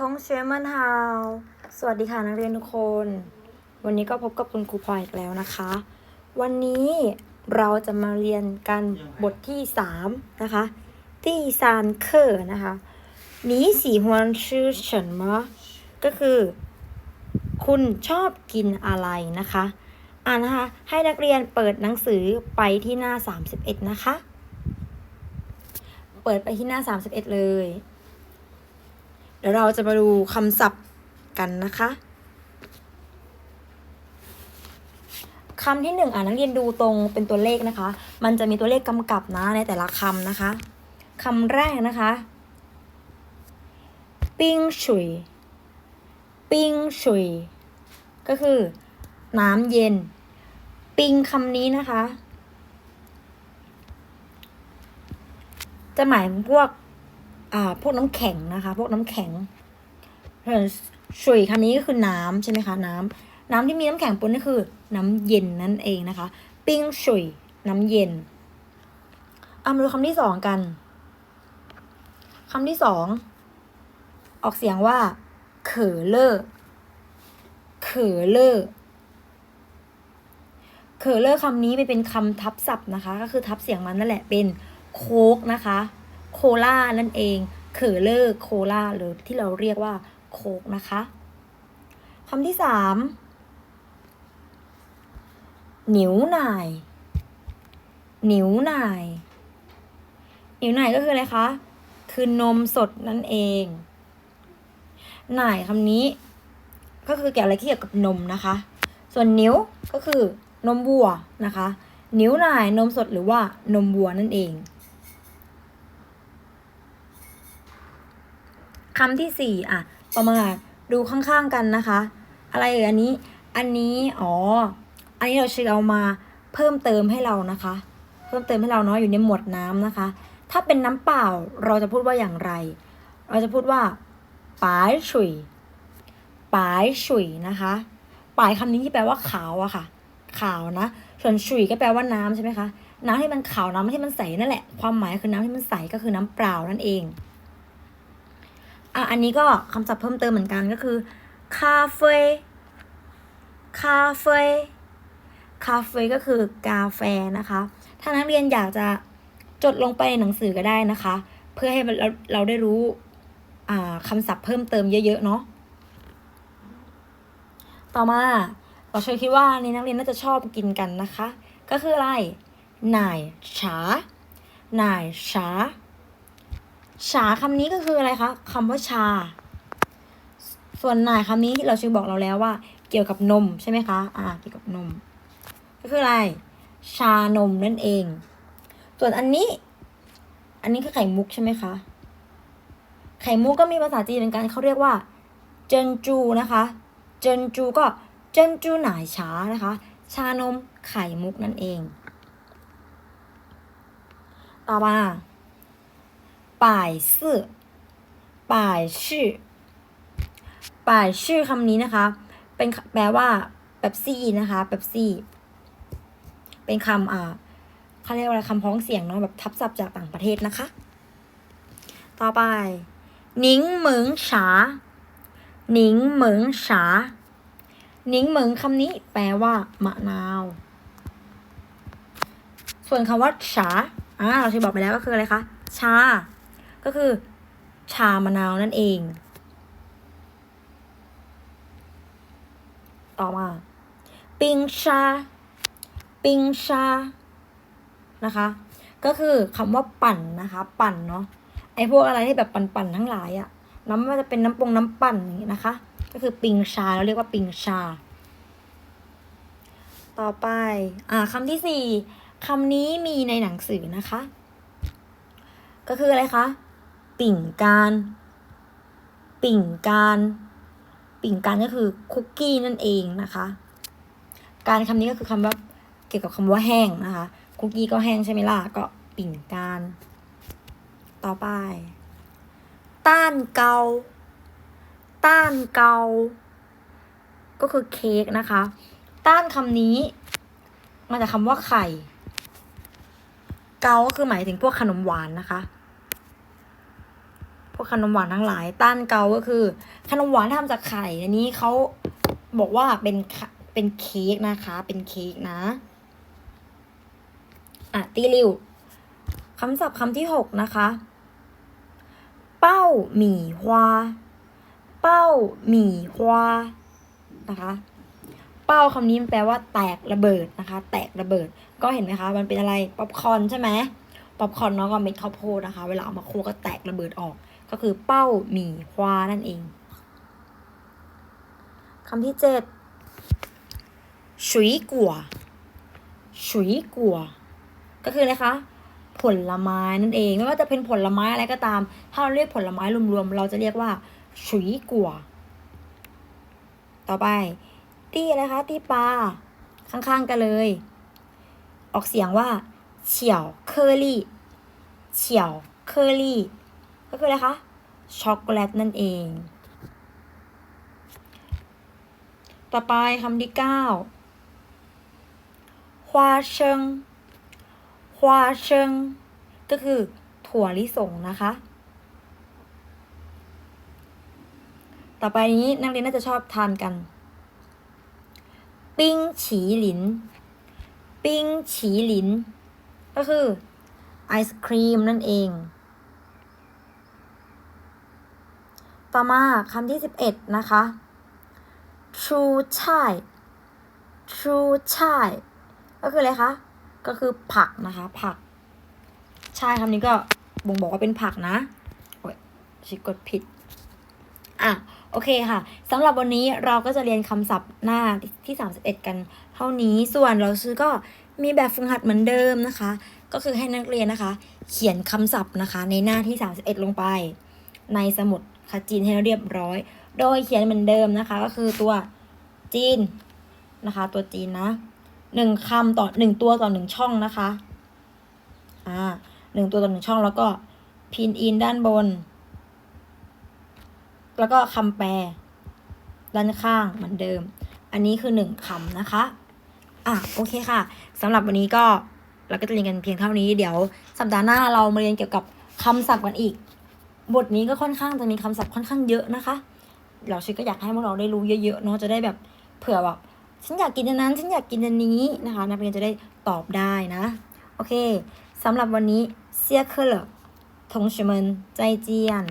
ทงเชมันฮาว สวัสดีค่ะนักเรียนทุกคน วันนี้ก็พบกับคุณครูพลอยอีกแล้วนะคะ วันนี้เราจะมาเรียนกันบทที่สามนะคะ ที่ซานเคอร์นะคะหนีสีหวนชื่อเฉินมะก็คือ คุณชอบกินอะไรนะคะ อ่านะคะ ให้นักเรียนเปิดหนังสือไปที่หน้า 31 นะคะ เปิดไปที่หน้า 31 เลย ดี๋ยวเราจะมาดูคำศัพท์กันนะคะคำที่หนึ่งอ่านักเรียนดูตรงเป็นตัวเลขนะคะ มันจะมีตัวเลขกำกับนะในแต่ละคำนะคะคำแรกนะคะ ปิงฉุย ปิงฉุย ก็คือ น้ำเย็น ปิงคำนี้นะคะ จะหมายพวก อ่าพวกน้ำแข็งนะคะ พวกน้ำแข็งส่วนฉุยคำนี้ก็คือน้ำใช่ไหมคะ น้ำน้ำที่มีน้ำแข็งปนนี่คือ น้ำเย็นนั่นเองนะคะ ปิ้งฉุยน้ำเย็นเอามาดูคำที่สองกัน คำที่สองออกเสียงว่าเขอเลอร์เขอเลอร์เขอเลอร์คำนี้ไปเป็นคำทับศัพท์นะคะ ก็คือทับเสียงมันนั่นแหละเป็นโคกนะคะ โคลานั่นเองเขอเลอร์โคลาหรือที่เราเรียกว่าโคกนะคะคำที่สามหนิวหน่าย หนิวหน่าย หนิวหน่ายก็คืออะไรคะ คือนมสดนั่นเอง หน่ายคำนี้ ก็คือเกี่ยวอะไรที่เกี่ยวกับนมนะคะ ส่วนนิ้วก็คือนมวัวนะคะ นิ้วหน่ายนมสดหรือว่านมวัวนั่นเอง คำที่สี่อะ ประมาณดูข้างๆกันนะคะ อะไรเอ่ยอันนี้ อันนี้อ๋อ อันนี้เราเชื่อเอามาเพิ่มเติมให้เรานะคะ เพิ่มเติมให้เราเนาะอยู่ในหมวดน้ำนะคะ ถ้าเป็นน้ำเปล่าเราจะพูดว่าอย่างไร เราจะพูดว่าปายฉุยปายฉุยนะคะปายคำนี้ที่แปลว่าขาวอะค่ะ ขาวนะ ส่วนฉุยก็แปลว่าน้ำใช่ไหมคะน้ำที่มันขาวน้ำที่มันใสนั่นแหละ ความหมายคือน้ำที่มันใสก็คือน้ำเปล่านั่นเอง อะอันนี้ก็คำศัพท์เพิ่มเติมเหมือนกันก็คือคาเฟ่คาเฟ่คาเฟ่ก็คือกาแฟนะคะ ถ้านักเรียนอยากจะจดลงไปในหนังสือก็ได้นะคะ เพื่อให้เราเราได้รู้คำศัพท์เพิ่มเติมเยอะๆเนาะ ต่อมาเราเชื่อคิดว่านี่นักเรียนน่าจะชอบกินกันนะคะ ก็คืออะไรน่ายฉาหน่ายฉา ฉาคำนี้ก็คืออะไรคะคำว่าชา ส่วนหน่ายคำนี้ที่เราชื่อบอกเราแล้วว่า เกี่ยวกับนมใช่ไหมคะ อ่า เกี่ยวกับนม ก็คืออะไร ชานมนั่นเอง ส่วนอันนี้ อันนี้คือไข่มุกใช่ไหมคะ ไข่มุกก็มีภาษาจีนเหมือนกันเขาเรียกว่า เจนจูนะคะ เจนจูก็เจนจูหน่ายชานะคะ ชานมไข่มุกนั่นเอง ต่อมา ป่ายซื่อป่ายชื่อป่ายชื่อคำนี้นะคะ เป็นแปลว่าเป๊ปซี่นะคะเป๊ปซี่ เป็นคำอ่าเขาเรียกว่าอะไรคำพ้องเสียงเนาะแบบทับศัพท์จากต่างประเทศนะคะ ต่อไปหนิงเหมิงฉาหนิงเหมิงฉาหนิงเหมิงคำนี้แปลว่ามะนาว ส่วนคำว่าฉาอ่าเราที่บอกไปแล้วก็คืออะไรคะชา ก็คือ ชามะนาวนั่นเอง ต่อมา ปิงชา ปิงชา นะคะ ก็คือคำว่าปั่นนะคะ ปั่นเนาะ ไอพวกอะไรที่แบบปั่นๆทั้งหลายอะน้ำว่าจะเป็นน้ำปงน้ำปั่นอย่างนี้นะคะ ก็คือปิงชาเราเรียกว่าปิงชา ต่อไป อ่าคำที่สี่คำนี้มีในหนังสือนะคะ ก็คืออะไรคะ ปิ่งการ ปิ่งการ ปิ่งการก็คือคุกกี้นั่นเองนะคะ การคำนี้ก็คือคำว่าเกี่ยวกับคำว่าแห้งนะคะ คุกกี้ก็แห้งใช่ไหมล่ะ ก็ปิ่งการ ต่อไป ต้านเกา ต้านเกา ก็คือเค้กนะคะ ต้านคำนี้มาจากคำว่าไข่ เกาก็คือหมายถึงพวกขนมหวานนะคะ ขนมหวานทั้งหลาย ต้านเกาก็คือ ขนมหวานที่ทำจากไข่ อันนี้เขาบอกว่าเป็นเป็นเค้กนะคะ เป็นเค้กนะ อะตีริวคำศัพท์คำที่หกนะคะ เป้าหมี่ฮวาเป้าหมี่ฮวานะคะ เป้าคำนี้มันแปลว่าแตกระเบิดนะคะ แตกระเบิด ก็เห็นไหมคะ มันเป็นอะไร ป๊อปคอร์นใช่ไหมป๊อปคอร์นเนาะก็เม็ดข้าวโพดนะคะ เวลาเอามาคั่วก็แตกระเบิดออก ก็คือเป้าหมี่ฮวานั่นเองคำที่เจ็ดฉุยกัวฉุยกัว ก็คืออะคะ ผลไม้นั่นเอง ไม่ว่าจะเป็นผลไม้อะไรก็ตาม ถ้าเราเรียกผลไม้รวมๆ เราจะเรียกว่าฉุยกัว ต่อไป ตีอะไรคะ ตีปลา ข้างๆกันเลย ออกเสียงว่าเฉียวเคอรี่เฉียวเคอรี่ ก็คืออะไรคะ ช็อกโกแลตนั่นเอง ต่อไปคำที่เก้าฮวาเชิงฮวาเชิงก็คือถั่วลิสงนะคะ ต่อไปนี้นักเรียนน่าจะชอบทานกัน ปิ้งฉีหลิน ปิ้งฉีหลิน ก็คือไอศครีมนั่นเอง ต่อมาคำที่สิบเอ็ดนะคะ ชูช่ายชูช่ายก็คืออะไรคะ ก็คือผักนะคะ ผัก ใช่คำนี้ก็บ่งบอกว่าเป็นผักนะโอ้ยชิกดผิด อะ โอเคค่ะสำหรับวันนี้เราก็จะเรียนคำศัพท์หน้าที่ 31 กัน เท่านี้ส่วนเราซื้อก็มีแบบฝึกหัดเหมือนเดิมนะคะ ก็คือให้นักเรียนนะคะ เขียนคำศัพท์นะคะ ในหน้าที่ 31 ลงไป ในสมุด คาจีนให้เรียบร้อย โดยเขียนเหมือนเดิมนะคะ ก็คือตัวจีนนะคะ ตัวจีนนะหนึ่งคำต่อหนึ่งตัวต่อหนึ่งช่องนะคะอ่าหนึ่งตัวต่อหนึ่งช่องแล้วก็พินอินด้านบน แล้วก็คำแปลด้านข้างเหมือนเดิม อันนี้คือหนึ่งคำนะคะอะโอเคค่ะสำหรับวันนี้ก็เราก็จะเรียนกันเพียงเท่านี้เดี๋ยวสัปดาห์หน้าเรามาเรียนเกี่ยวกับคำศัพท์กันอีก บทนี้ก็ค่อนข้างจะมีคำศัพท์ค่อนข้างเยอะนะคะ เราชิก็อยากให้พวกเราได้รู้เยอะๆเนาะจะได้แบบเผื่อแบบฉันอยากกินอันนั้นฉันอยากกินอันนี้นะคะ นักเรียนจะได้ตอบได้นะ โอเคสำหรับวันนี้เซียเคอร์ทงชิมันใจเจียน